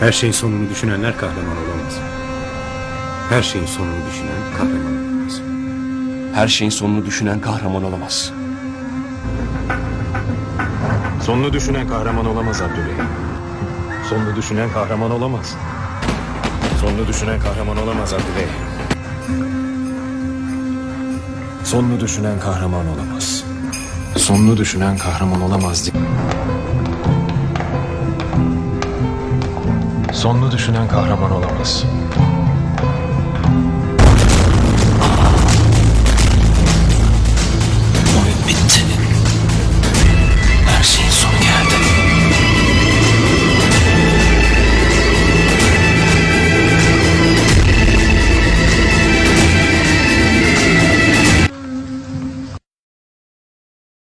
Her şeyin sonunu düşünenler kahraman olamaz. Her şeyin sonunu düşünen kahraman olamaz. Her şeyin sonunu düşünen kahraman olamaz. Sonunu düşünen kahraman olamaz Abdüley. Sonunu düşünen kahraman olamaz. Sonunu düşünen kahraman olamaz Abdüley. Sonunu düşünen kahraman olamaz. Sonunu düşünen kahraman olamaz. di- Sonunu düşünen kahraman olamaz.